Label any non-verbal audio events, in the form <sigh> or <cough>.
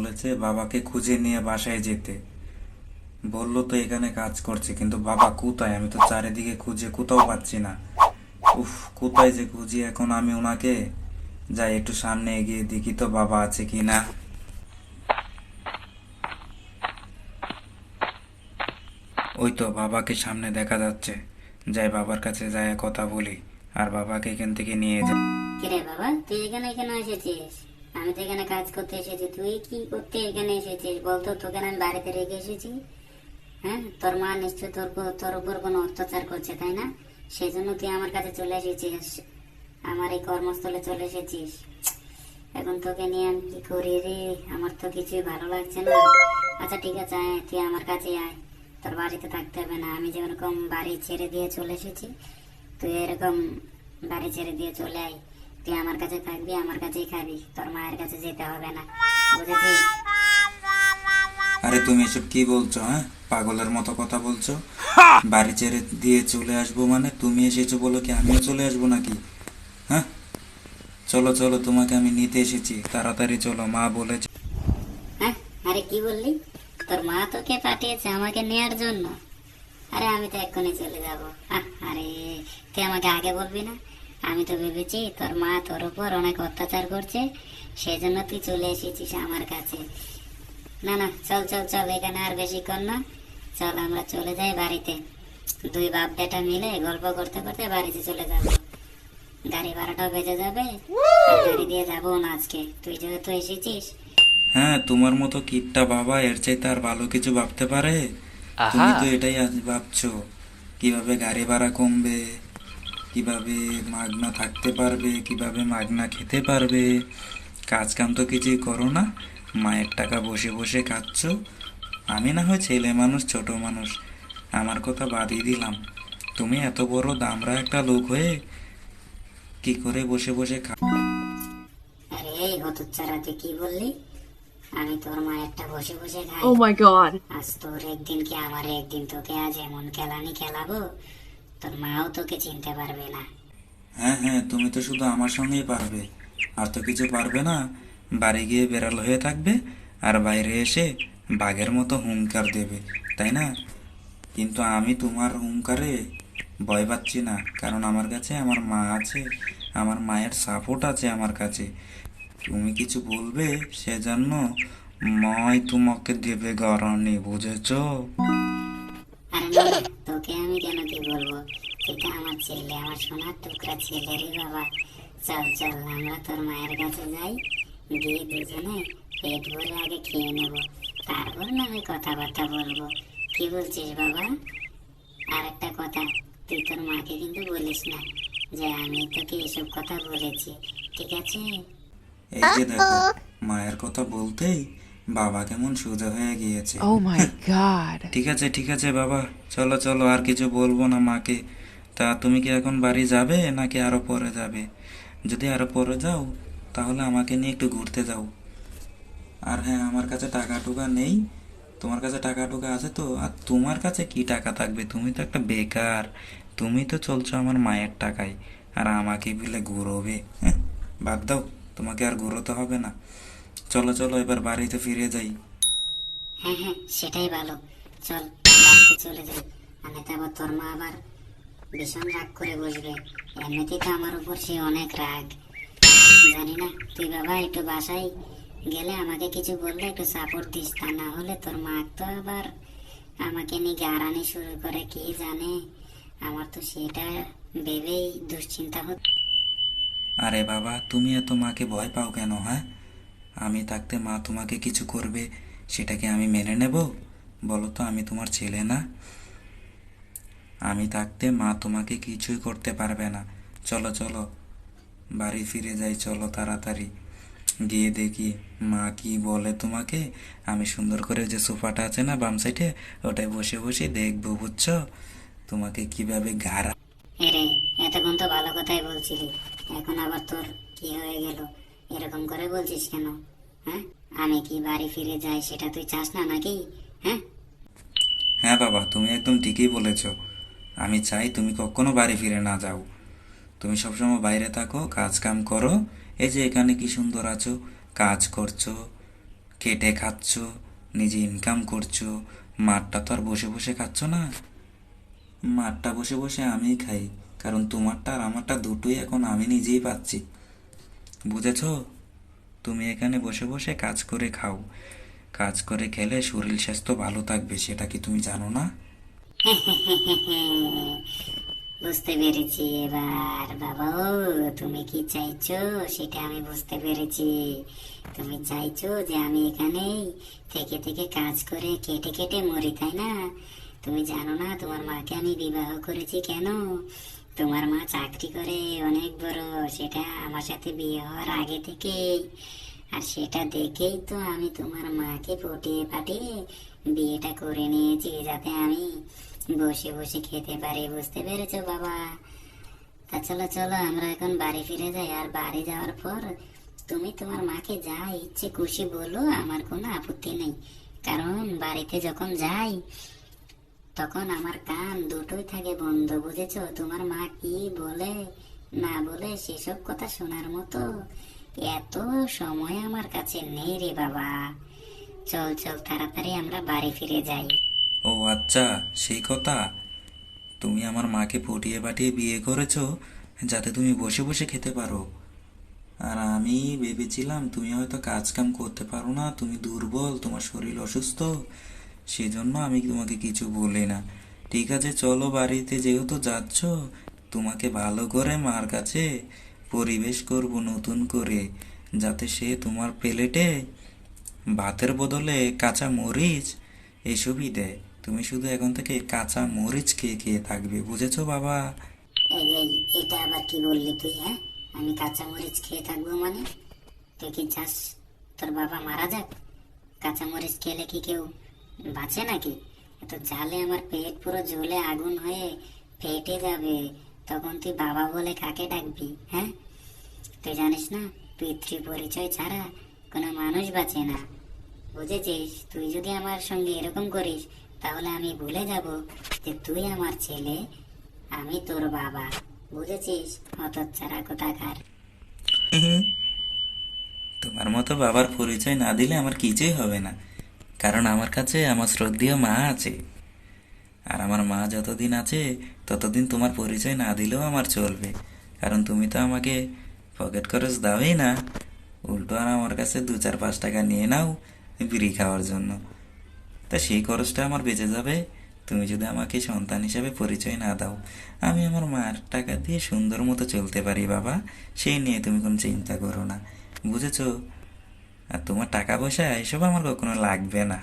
বলেছে, বাবাকে খুঁজে নিয়ে বাসায় যেতে। বলল, তো এখানে কাজ করছে, কিন্তু বাবা কোথায়? আমি তো চারিদিকে খুঁজে কোথাও পাচ্ছি না। উফ, কোথায় যে খুঁজি এখন আমি ওনাকে যাই, একটু সামনে এগিয়ে দেখি তো বাবা আছে কি না। ওই তো, বাবাকে সামনে দেখা যাচ্ছে। যাই, বাবার কাছে যায় কথা বলি। আর বাবাকে এখান থেকে নিয়ে যাই। কিরে বাবা, তুই এখানে কেন এসেছিস? আমি তো এখানে কাজ করতে এসেছি। তুই কি করতে এখানে এসেছিস? বলতো, তোকে আমি বাড়িতে রেখে এসেছি। হ্যাঁ? তোর মা নিশ্চয় তোর তোর উপর কোনো অত্যাচার করছে, তাই না? সেই জন্য তুই আমার কাছে চলে এসেছিস। আমার এই কর্মস্থলে চলে এসেছিস। এখন তোকে নিয়ে আমি কি করি রে? আমার তো কিছুই ভালো লাগছে না। আচ্ছা ঠিক আছে, আয়, তুই আমার কাছে আয়। তোর বাড়িতে থাকতে হবে না। আমি যেরকম বাড়ি ছেড়ে দিয়ে চলে এসেছি, তুই এরকম বাড়ি ছেড়ে দিয়ে চলে আয়। তুই আমার কাছে থাকবি আমার কাছেই খাবি। তোর মায়ের কাছে যেতে হবে না। বুঝেছিস? আরে তুমি এসব কি বলছো হ্যাঁ? পাগলের মতো কথা বলছো? বাড়ি ছেড়ে দিয়ে চলে আসব মানে? তুমি এসেছ বলো কি আমিও চলে আসব নাকি? হ্যাঁ? চলো চলো তোমাকে আমি নিতে এসেছি। তাড়াতাড়ি চলো মা বলেছে। হ্যাঁ? আরে কি বললি? তোর মা তোকে পাঠিয়েছে আমাকে নেয়ার জন্য। আরে আমি তো এক্ষুনি চলে যাব। আরে তুই আমাকে আগে বলবি না? আমি তো ভেবেছি তোর মা তোর উপর অনেক অত্যাচার করছে সেই জন্য তুই চলে এসেছিস আমার কাছে। না না চল চল চল এখানে আর বেশিক্ষণ না। চল আমরা চলে যাই বাড়িতে। দুই বাপ বেটা মিলে গল্প করতে করতে বাড়িতে চলে যাব। গাড়ি ভাড়াটাও বেঁচে যাবে। গাড়ি দিয়ে যাব না আজকে। তুই যেহেতু এসেছিস। হ্যাঁ তোমার মতো কিটটা বাবা এর চাইতে আর ভালো কিছু ভাবতে পারে? তুমি তো এটাই আজ ভাবছ। কীভাবে গাড়ি ভাড়া কমবে? কীভাবে মাগনা থাকতে পারবে কীভাবে মাগনা খেতে পারবে কাজ কাম তো কিছুই করো না মায়ের টাকা বসে বসে খাচ্ছ। আমি না হয় ছেলে মানুষ ছোট মানুষ আমার কথা বাদই দিলাম। তুমি এত বড় দামরা একটা লোক হয়ে কি করে বসে বসে খা আরে এই হতচ্ছাড়া তুই কি বললি? আমি তোর মায়েরটা বসে বসে খাই। Oh my god. আজ তোর একদিন কি আমার একদিন তোকে আজ এমন খেলানি খেলাবো? তোর মাও তোকে চিনতে পারবে না। হ্যাঁ হ্যাঁ তুমি তো শুধু আমার সঙ্গেই পারবে। আর তো কিছু পারবে না। বাড়ি গিয়ে বেড়াল হয়ে থাকবে আর বাইরে এসে বাঘের মতো হুঙ্কার দেবে তাই না? কিন্তু আমি তোমার হুঙ্কারে ভয় পাচ্ছি না কারণ আমার কাছে আমার মা আছে আমার মায়ের সাপোর্ট আছে আমার কাছে। তুমি কিছু বলবে সেজন্য ময় তোমাকে দেবে গরনি বুঝেছ? তোকে আমি কেন কি বলব? তো আমার ছেলে, আমার সোনার টুকরা ছেলেরই বাবা। চল চল, আমরা তোর মায়ের কাছে যাই। গিয়ে দুজনে পেট ভরে আগে খেয়ে নেব। তারপর না আমি কথাবার্তা বলব। কি বলছিস বাবা? আর একটা কথা, তুই তোর মাকে কিন্তু বলিস না যে আমি তোকে এসব কথা বলেছি, ঠিক আছে? এই যে দেখো, মায়ের কথা বলতেই বাবা কেমন সোজা হয়ে গিয়েছে। Oh my god. <laughs> ঠিক আছে ঠিক আছে বাবা চলো চলো আর কিছু বলব না মাকে। তা তুমি কি এখন বাড়ি যাবে নাকি আরও পরে যাবে? যদি আরও পরে যাও তাহলে আমাকে নিয়ে একটু ঘুরতে যাও। আর হ্যাঁ আমার কাছে টাকা টুকা নেই। তোমার কাছে টাকা টুকা আছে তো আর তোমার কাছে কি টাকা থাকবে? তুমি তো একটা বেকার। তুমি তো চলছো আমার মায়ের টাকায়। আর আমাকে বলে ঘুরোবে। হ্যাঁ বাদ দাও তোমাকে আর ঘুরোতে হবে না। চলো চলো এবার বাড়িতে ফিরে যাই। হ্যাঁ হ্যাঁ সেটাই ভালো। চল বাড়িতে চলে যাই। আর তো আবার তোর মা আবার ভীষণ রাগ করে বসবে। এমনিতেই তো আমার উপর সে অনেক রাগ। জানি না তুই বাবা একটু বাসায় গেলে আমাকে কিছু বললে একটু সাপোর্ট দিস। তা না হলে তোর মা তো আবার আমাকে নিয়ে গাড়ানি শুরু করে কি জানে? আমার তো সেটা ভেবেই দুশ্চিন্তা হচ্ছে। আরে বাবা তুমি এত মাকে ভয় পাও কেন হ্যাঁ? আমি থাকতে মা তোমাকে কিছু করবে, সেটাকে আমি মেনে নেব? বলো তো, আমি তোমার ছেলে না। আমি থাকতে মা তোমাকে কিছুই করতে পারবে না। চলো চলো। বাড়ি ফিরে যাই, চলো তাড়াতাড়ি। গিয়ে দেখি মা কি বলে তোমাকে। আমি সুন্দর করে যে সোফাটা আছে না, বাম সাইডে, ওটায় বসে বসে দেখব, বুঝছ? তোমাকে কীভাবে গাড়া এরে এতক্ষণ তো ভালো কথাই বলছিলি। এখন আবার তোর কি হয়ে গেল? এরকম করে বলছিস কেন? হ্যাঁ? আমি কি বাড়ি ফিরে যাই সেটা তুই চাস না নাকি? হ্যাঁ? হ্যাঁ বাবা, তুমি একদম ঠিকই বলেছ। আমি চাই তুমি কখনো বাড়ি ফিরে না যাও। তুমি সবসময় বাইরে থাকো কাজ কাম করো। এই যে এখানে কি সুন্দর আছো, কাজ করছ, কেটে খাচ্ছ, নিজে ইনকাম করছ, মাঠটা তো আর বসে বসে খাচ্ছ না। মাঠটা বসে বসে আমিই খাই, কারণ তোমারটা আর আমারটা দুটোই এখন আমি নিজেই পাচ্ছি। বুঝেছ? তুমি এখানে বসে বসে কাজ করে খাও। কাজ করে খেলে শরীর স্বাস্থ্য ভালো থাকবে, সেটা কি তুমি জানো না? <laughs> বুঝতে পেরেছি। এবার বাবা, তুমি কি চাইছো? সেটা আমি বুঝতে পেরেছি। তুমি চাইছো যে আমি এখানেই থেকে থেকে কাজ করে কেটে কেটে মরি, তাই না? তুমি জানো না তোমার মাকে আমি বিবাহ করেছি কেন? তোমার মা চাকরি করে অনেক বড়, সেটা আমার সাথে বিয়ে হওয়ার আগে থেকেই। আর সেটা দেখেই তো আমি তোমার মাকে পটিয়ে পাঠিয়ে বিয়েটা করে নিয়েছি, যাতে আমি বসে বসে খেতে পারি, বুঝতে পেরেছ বাবা? তা চলো চলো, আমরা এখন বাড়ি ফিরে যাই। আর বাড়ি যাওয়ার পর তুমি তোমার মাকে যা ইচ্ছে খুশি বলো, আমার কোনো আপত্তি নেই। কারণ বাড়িতে যখন যাই তখন আমার কান দুটোই থাকে বন্ধ, বুঝেছ? তোমার মা কি বলে, না বলে সেসব কথা শোনার মতো? এত সময় আমার কাছে নেই রে বাবা। চল চল, তাড়াতাড়ি আমরা বাড়ি ফিরে যাই। ও আচ্ছা সেই কথা। তুমি আমার মাকে পটিয়ে পাঠিয়ে বিয়ে করেছ, যাতে তুমি বসে বসে খেতে পারো। আর আমি ভেবেছিলাম তুমি হয়তো কাজ কাম করতে পারো না, তুমি দুর্বল, তোমার শরীর অসুস্থ। সেজন্য আমি তোমাকে কিছু বলি না। ঠিক আছে, চলো বাড়িতে। যেহেতু যাচ্ছ, তোমাকে ভালো করে মার কাছে পরিবেশ করব নতুন করে, যাতে সে তোমার প্লেটে ভাতের বদলে কাঁচা মরিচ এসবই দেয়। তুমি শুধু এখন থেকে কাঁচা মরিচ খেয়ে খেয়ে থাকবে, বুঝেছ বাবা? এটা আবার কি বললি তুই হ্যাঁ? আমি কাঁচা মরিচ খেয়ে থাকব মানে? তুই কি চাস তোর বাবা মারা যাক? কাঁচা মরিচ খেলে কি কেউ বাঁচে নাকি? তো জালে আমার পেট পুরো জ্বলে আগুন হয়ে ফেটে যাবে। তখন তুই বাবা বলে কাকে ডাকবি হ্যাঁ? তুই জানিস না, পিতৃ পরিচয় ছাড়া কোনো মানুষ বাঁচে না। বুঝেছিস? তুই যদি আমার সঙ্গে এরকম করিস, তাহলে আমি ভুলে যাব যে তুই আমার ছেলে, আমি তোর বাবা। বুঝেছিস? হতচ্ছাড়া কোথাকার। তোমার মতো বাবার পরিচয় না দিলে আমার কিছুই হবে না। কারণ আমার কাছে, আমার শ্রদ্ধেয় মা আছে। আর আমার মা যতদিন আছে, ততদিন তোমার পরিচয় না দিলেও আমার চলবে। কারণ তুমি তো আমাকে পকেট খরচ দাওই না। উল্টো আর আমার কাছে দু চার পাঁচ টাকা নিয়ে নাও বিড়ি খাওয়ার জন্য। তা সেই খরচটা আমার বেঁচে যাবে। তুমি যদি আমাকে সন্তান হিসাবে পরিচয় না দাও, আমি আমার মার টাকা দিয়ে সুন্দর মতো চলতে পারি বাবা। সেই নিয়ে তুমি কোনো চিন্তা করো না। বুঝেছ? আর তোমার টাকা পয়সা এসব আমার কখনো লাগবে না।